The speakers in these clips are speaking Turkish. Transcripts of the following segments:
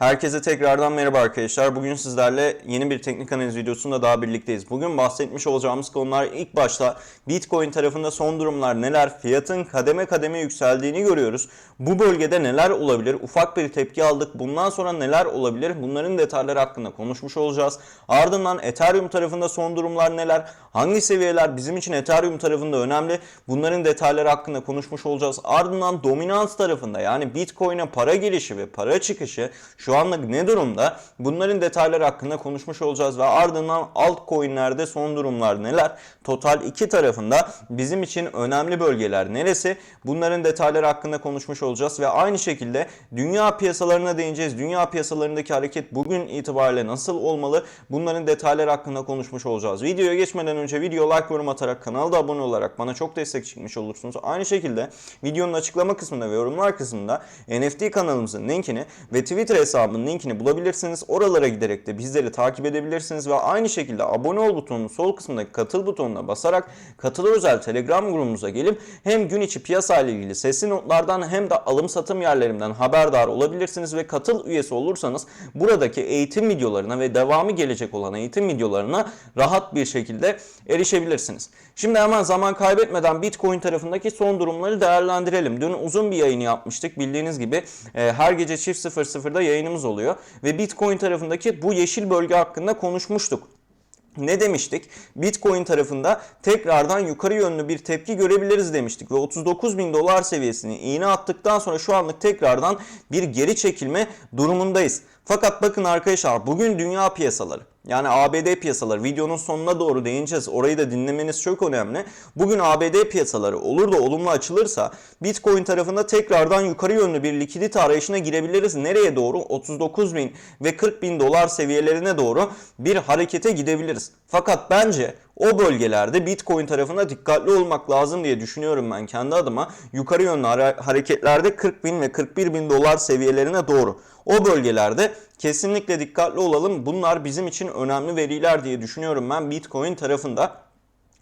Herkese tekrardan merhaba arkadaşlar. Bugün sizlerle yeni bir teknik analiz videosunda daha birlikteyiz. Bugün bahsetmiş olacağımız konular ilk başta Bitcoin tarafında son durumlar neler? Fiyatın kademe kademe yükseldiğini görüyoruz. Bu bölgede neler olabilir? Ufak bir tepki aldık. Bundan sonra neler olabilir? Bunların detayları hakkında konuşmuş olacağız. Ardından Ethereum tarafında son durumlar neler? Hangi seviyeler bizim için Ethereum tarafında önemli? Bunların detayları hakkında konuşmuş olacağız. Ardından dominans tarafında yani Bitcoin'e para girişi ve para çıkışı şu anlık ne durumda? Bunların detayları hakkında konuşmuş olacağız ve ardından altcoin'lerde son durumlar neler? Total 2 tarafında bizim için önemli bölgeler neresi? Bunların detayları hakkında konuşmuş olacağız ve aynı şekilde dünya piyasalarına değineceğiz. Dünya piyasalarındaki hareket bugün itibariyle nasıl olmalı? Bunların detayları hakkında konuşmuş olacağız. Videoya geçmeden önce video like yorum atarak kanalda abone olarak bana çok destek çıkmış olursunuz. Aynı şekilde videonun açıklama kısmında ve yorumlar kısmında NFT kanalımızın linkini ve Twitter hesabımın linkini bulabilirsiniz. Oralara giderek de bizleri takip edebilirsiniz ve aynı şekilde abone ol butonunun sol kısmındaki katıl butonuna basarak katıl özel Telegram grubumuza gelip hem gün içi piyasa ile ilgili sesli notlardan hem de alım satım yerlerimden haberdar olabilirsiniz ve katıl üyesi olursanız buradaki eğitim videolarına ve devamı gelecek olan eğitim videolarına rahat bir şekilde erişebilirsiniz. Şimdi hemen zaman kaybetmeden Bitcoin tarafındaki son durumları değerlendirelim. Dün uzun bir yayını yapmıştık. Bildiğiniz gibi e, her gece çift 00'da yayınımız oluyor ve Bitcoin tarafındaki bu yeşil bölge hakkında konuşmuştuk. Ne demiştik? Bitcoin tarafında tekrardan yukarı yönlü bir tepki görebiliriz demiştik ve 39 bin dolar seviyesini iğne attıktan sonra şu anlık tekrardan bir geri çekilme durumundayız. Fakat bakın arkadaşlar bugün dünya piyasaları yani ABD piyasaları videonun sonuna doğru değineceğiz. Orayı da dinlemeniz çok önemli. Bugün ABD piyasaları olur da olumlu açılırsa Bitcoin tarafında tekrardan yukarı yönlü bir likidite arayışına girebiliriz. Nereye doğru? 39 bin ve 40 bin dolar seviyelerine doğru bir harekete gidebiliriz. Fakat bence o bölgelerde Bitcoin tarafında dikkatli olmak lazım diye düşünüyorum ben kendi adıma. Yukarı yönlü hareketlerde 40 bin ve 41 bin dolar seviyelerine doğru. O bölgelerde kesinlikle dikkatli olalım. Bunlar bizim için önemli veriler diye düşünüyorum ben Bitcoin tarafında.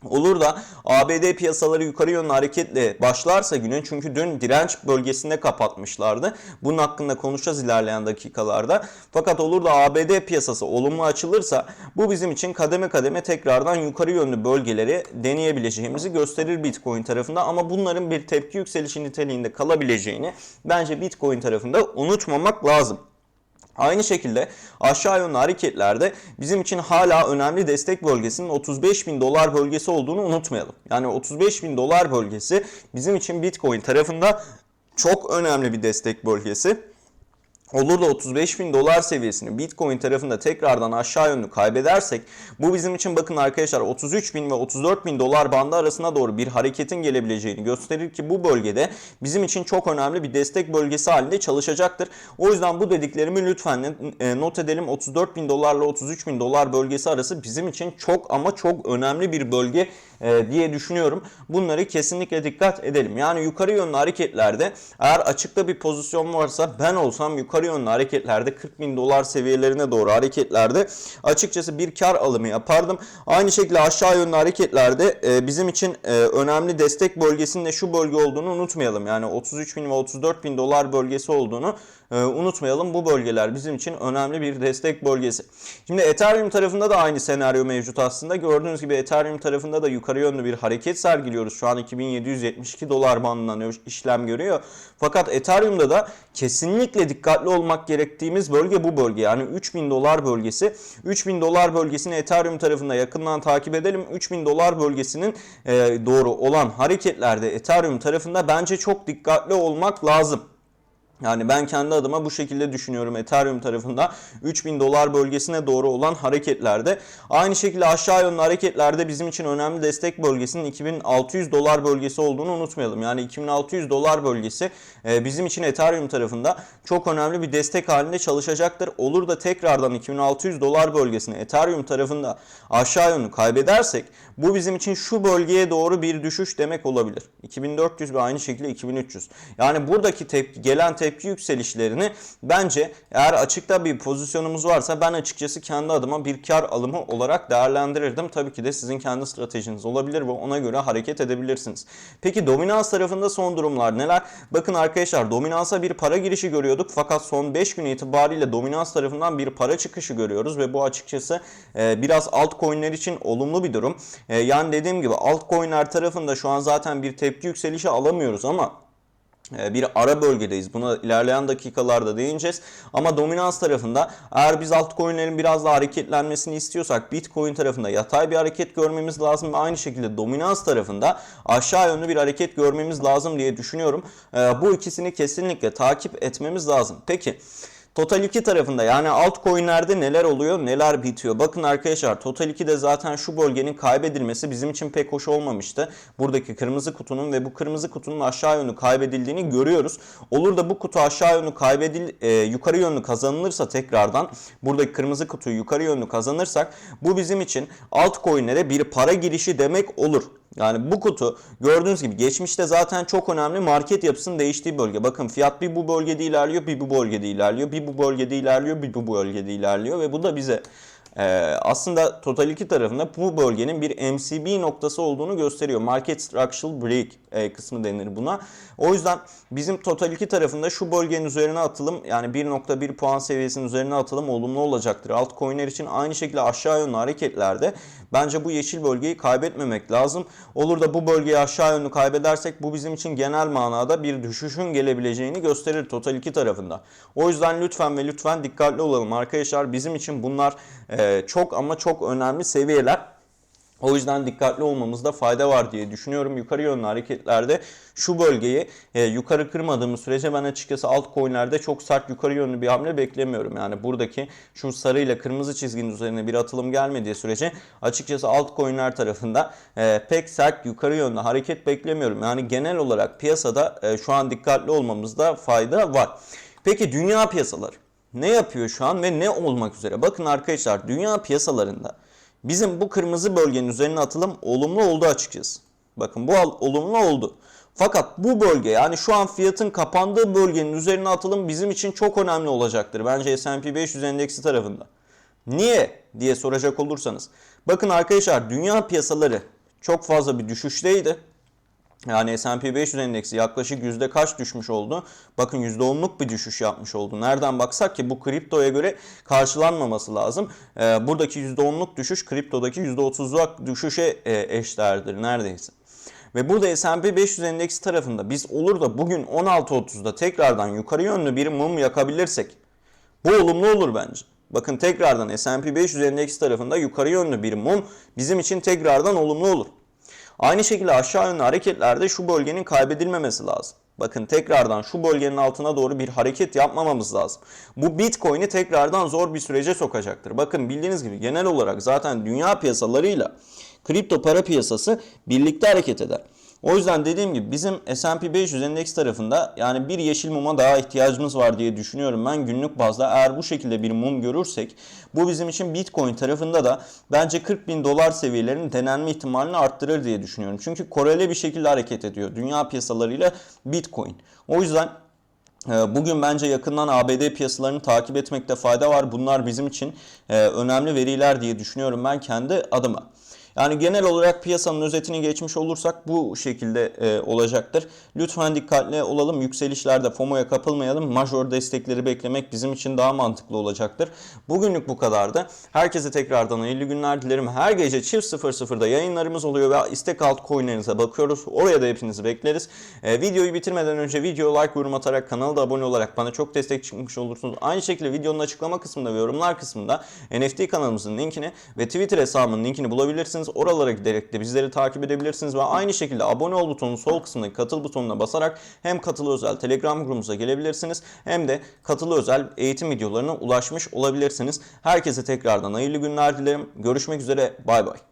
Olur da ABD piyasaları yukarı yönlü hareketle başlarsa günün çünkü dün direnç bölgesinde kapatmışlardı. Bunun hakkında konuşacağız ilerleyen dakikalarda. Fakat olur da ABD piyasası olumlu açılırsa bu bizim için kademe kademe tekrardan yukarı yönlü bölgeleri deneyebileceğimizi gösterir Bitcoin tarafında. Ama bunların bir tepki yükselişi niteliğinde kalabileceğini bence Bitcoin tarafında unutmamak lazım. Aynı şekilde aşağı yönlü hareketlerde bizim için hala önemli destek bölgesinin 35 bin dolar bölgesi olduğunu unutmayalım. Yani 35 bin dolar bölgesi bizim için Bitcoin tarafında çok önemli bir destek bölgesi. Olur da 35 bin dolar seviyesini Bitcoin tarafında tekrardan aşağı yönlü kaybedersek bu bizim için bakın arkadaşlar 33 bin ve 34 bin dolar bandı arasına doğru bir hareketin gelebileceğini gösterir ki bu bölgede bizim için çok önemli bir destek bölgesi halinde çalışacaktır. O yüzden bu dediklerimi lütfen e, not edelim 34 bin dolarla 33 bin dolar bölgesi arası bizim için çok ama çok önemli bir bölge diye düşünüyorum. Bunları kesinlikle dikkat edelim. Yani yukarı yönlü hareketlerde eğer açıkta bir pozisyon varsa ben olsam yukarı yönlü hareketlerde 40 bin dolar seviyelerine doğru hareketlerde açıkçası bir kar alımı yapardım. Aynı şekilde aşağı yönlü hareketlerde e, bizim için e, önemli destek bölgesinin de şu bölge olduğunu unutmayalım. Yani 33 bin ve 34 bin dolar bölgesi olduğunu unutmayalım. Bu bölgeler bizim için önemli bir destek bölgesi. Şimdi Ethereum tarafında da aynı senaryo mevcut aslında. Gördüğünüz gibi Ethereum tarafında da yukarı yönlü bir hareket sergiliyoruz. Şu an 2772 dolar bandından işlem görüyor. Fakat Ethereum'da da kesinlikle dikkatli olmak gerektiğimiz bölge bu bölge. Yani 3000 dolar bölgesi. 3000 dolar bölgesini Ethereum tarafında yakından takip edelim. 3000 dolar bölgesinin doğru olan hareketlerde Ethereum tarafında bence çok dikkatli olmak lazım. Yani ben kendi adıma bu şekilde düşünüyorum Ethereum tarafında 3000 dolar bölgesine doğru olan hareketlerde. Aynı şekilde aşağı yönlü hareketlerde bizim için önemli destek bölgesinin 2600 dolar bölgesi olduğunu unutmayalım. Yani 2600 dolar bölgesi e, bizim için Ethereum tarafında çok önemli bir destek halinde çalışacaktır. Olur da tekrardan 2600 dolar bölgesini Ethereum tarafında aşağı yönlü kaybedersek bu bizim için şu bölgeye doğru bir düşüş demek olabilir. 2400 ve aynı şekilde 2300. Yani buradaki tepki gelen tepki tepki yükselişlerini bence eğer açıkta bir pozisyonumuz varsa ben açıkçası kendi adıma bir kar alımı olarak değerlendirirdim. Tabii ki de sizin kendi stratejiniz olabilir ve ona göre hareket edebilirsiniz. Peki dominans tarafında son durumlar neler? Bakın arkadaşlar dominansa bir para girişi görüyorduk fakat son 5 gün itibariyle dominans tarafından bir para çıkışı görüyoruz ve bu açıkçası e, biraz altcoin'ler için olumlu bir durum. E, yani dediğim gibi altcoin'ler tarafında şu an zaten bir tepki yükselişi alamıyoruz ama bir ara bölgedeyiz. Buna ilerleyen dakikalarda değineceğiz. Ama dominans tarafında eğer biz altcoin'lerin biraz daha hareketlenmesini istiyorsak Bitcoin tarafında yatay bir hareket görmemiz lazım aynı şekilde dominans tarafında aşağı yönlü bir hareket görmemiz lazım diye düşünüyorum. E, Bu ikisini kesinlikle takip etmemiz lazım. Peki Total 2 tarafında yani altcoin'lerde neler oluyor, neler bitiyor? Bakın arkadaşlar Total 2'de zaten şu bölgenin kaybedilmesi bizim için pek hoş olmamıştı. Buradaki kırmızı kutunun ve bu kırmızı kutunun aşağı yönlü kaybedildiğini görüyoruz. Olur da bu kutu aşağı yönlü kaybedil e, yukarı yönlü kazanılırsa tekrardan buradaki kırmızı kutuyu yukarı yönlü kazanırsak bu bizim için altcoin'lere bir para girişi demek olur. Yani bu kutu gördüğünüz gibi geçmişte zaten çok önemli market yapısının değiştiği bölge. Bakın fiyat bir bu bölgede ilerliyor, bir bu bölgede ilerliyor, bir bu bölgede ilerliyor, bir bu bölgede ilerliyor ve bu da bize ee, aslında Total 2 tarafında bu bölgenin bir MCB noktası olduğunu gösteriyor. Market Structural Break e, kısmı denir buna. O yüzden bizim Total 2 tarafında şu bölgenin üzerine atılım yani 1.1 puan seviyesinin üzerine atılım olumlu olacaktır. Altcoin'ler için aynı şekilde aşağı yönlü hareketlerde bence bu yeşil bölgeyi kaybetmemek lazım. Olur da bu bölgeyi aşağı yönlü kaybedersek bu bizim için genel manada bir düşüşün gelebileceğini gösterir Total 2 tarafında. O yüzden lütfen ve lütfen dikkatli olalım arkadaşlar. Bizim için bunlar e, çok ama çok önemli seviyeler. O yüzden dikkatli olmamızda fayda var diye düşünüyorum. Yukarı yönlü hareketlerde şu bölgeyi e, yukarı kırmadığımız sürece ben açıkçası altcoin'lerde çok sert yukarı yönlü bir hamle beklemiyorum. Yani buradaki şu sarı ile kırmızı çizginin üzerine bir atılım gelmediği sürece açıkçası altcoin'ler tarafında e, pek sert yukarı yönlü hareket beklemiyorum. Yani genel olarak piyasada e, şu an dikkatli olmamızda fayda var. Peki dünya piyasaları ne yapıyor şu an ve ne olmak üzere? Bakın arkadaşlar dünya piyasalarında Bizim bu kırmızı bölgenin üzerine atılım olumlu oldu açıkçası. Bakın bu olumlu oldu. Fakat bu bölge yani şu an fiyatın kapandığı bölgenin üzerine atılım bizim için çok önemli olacaktır. Bence S&P 500 endeksi tarafında. Niye diye soracak olursanız. Bakın arkadaşlar dünya piyasaları çok fazla bir düşüşteydi. Yani S&P 500 endeksi yaklaşık yüzde kaç düşmüş oldu? Bakın yüzde onluk bir düşüş yapmış oldu. Nereden baksak ki bu kriptoya göre karşılanmaması lazım. Ee, buradaki yüzde onluk düşüş kriptodaki yüzde otuzluk düşüşe e, eşdeğerdir neredeyse. Ve burada S&P 500 endeksi tarafında biz olur da bugün 16.30'da tekrardan yukarı yönlü bir mum yakabilirsek bu olumlu olur bence. Bakın tekrardan S&P 500 endeksi tarafında yukarı yönlü bir mum bizim için tekrardan olumlu olur. Aynı şekilde aşağı yönlü hareketlerde şu bölgenin kaybedilmemesi lazım. Bakın tekrardan şu bölgenin altına doğru bir hareket yapmamamız lazım. Bu Bitcoin'i tekrardan zor bir sürece sokacaktır. Bakın bildiğiniz gibi genel olarak zaten dünya piyasalarıyla kripto para piyasası birlikte hareket eder. O yüzden dediğim gibi bizim S&P 500 endeks tarafında yani bir yeşil muma daha ihtiyacımız var diye düşünüyorum ben günlük bazda. Eğer bu şekilde bir mum görürsek bu bizim için Bitcoin tarafında da bence 40 bin dolar seviyelerinin denenme ihtimalini arttırır diye düşünüyorum. Çünkü koreli bir şekilde hareket ediyor dünya piyasalarıyla Bitcoin. O yüzden e, Bugün bence yakından ABD piyasalarını takip etmekte fayda var. Bunlar bizim için e, önemli veriler diye düşünüyorum ben kendi adıma. Yani genel olarak piyasanın özetini geçmiş olursak bu şekilde e, olacaktır. Lütfen dikkatli olalım. Yükselişlerde FOMO'ya kapılmayalım. Major destekleri beklemek bizim için daha mantıklı olacaktır. Bugünlük bu kadardı. Herkese tekrardan hayırlı günler dilerim. Her gece çift 00'da yayınlarımız oluyor ve istek alt coinlerinize bakıyoruz. Oraya da hepinizi bekleriz. E, videoyu bitirmeden önce video like, yorum atarak kanala da abone olarak bana çok destek çıkmış olursunuz. Aynı şekilde videonun açıklama kısmında ve yorumlar kısmında NFT kanalımızın linkini ve Twitter hesabımın linkini bulabilirsiniz. Oralara giderek de bizleri takip edebilirsiniz ve aynı şekilde abone ol butonunun sol kısmındaki katıl butonuna basarak hem katılı özel Telegram grubumuza gelebilirsiniz hem de katılı özel eğitim videolarına ulaşmış olabilirsiniz. Herkese tekrardan hayırlı günler dilerim. Görüşmek üzere. Bay bay.